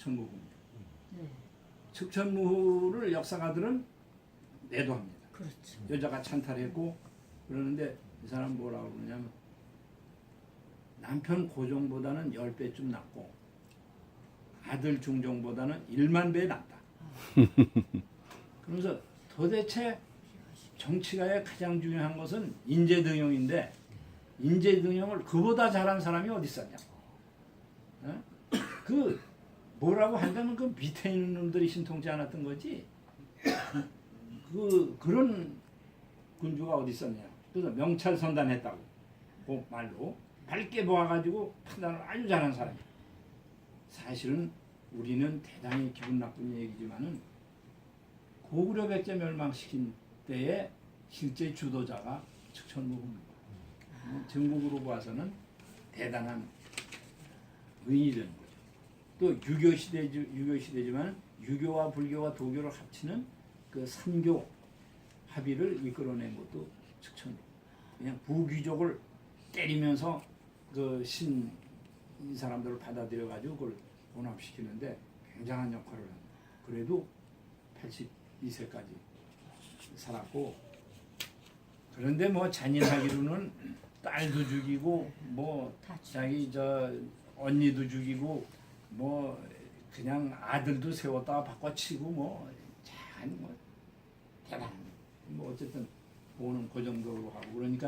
측천무후입니다. 네. 측천무후를 역사가들은 내도합니다. 그렇죠. 여자가 찬탈했고 그러는데 이 사람 뭐라고 그러냐면 남편 고종보다는 10배쯤 낫고 아들 중종보다는 1만 배 낫다. 그러면서 도대체 정치가의 가장 중요한 것은 인재등용인데 인재등용을 그보다 잘한 사람이 어디 있었냐? 어? 그 뭐라고 한다면 그 밑에 있는 놈들이 신통치 않았던 거지. 그 그런 군주가 어디 있었냐? 그래서 명찰 선단했다고 그 말로 밝게 보아가지고 판단을 아주 잘한 사람이. 사실은 우리는 대단히 기분 나쁜 얘기지만은 고구려 백제 멸망시킨 때의 실제 주도자가 측천무후입니다. 어, 전국으로 봐서는 대단한 의인이 되는 거죠. 또 유교 시대 유교 시대지만 유교와 불교와 도교를 합치는 그 삼교 합의를 이끌어낸 것도 측천. 그냥 부귀족을 때리면서 그 신 이 사람들을 받아들여 가지고 그걸 혼합시키는데 굉장한 역할을 합니다. 그래도 82세까지 살았고 그런데 뭐 잔인하기로는 딸도 죽이고 뭐 자기 저 언니도 죽이고 뭐 그냥 아들도 세웠다가 바꿔치고 뭐참뭐 대단한 뭐 어쨌든 보는 그 정도로 하고 그러니까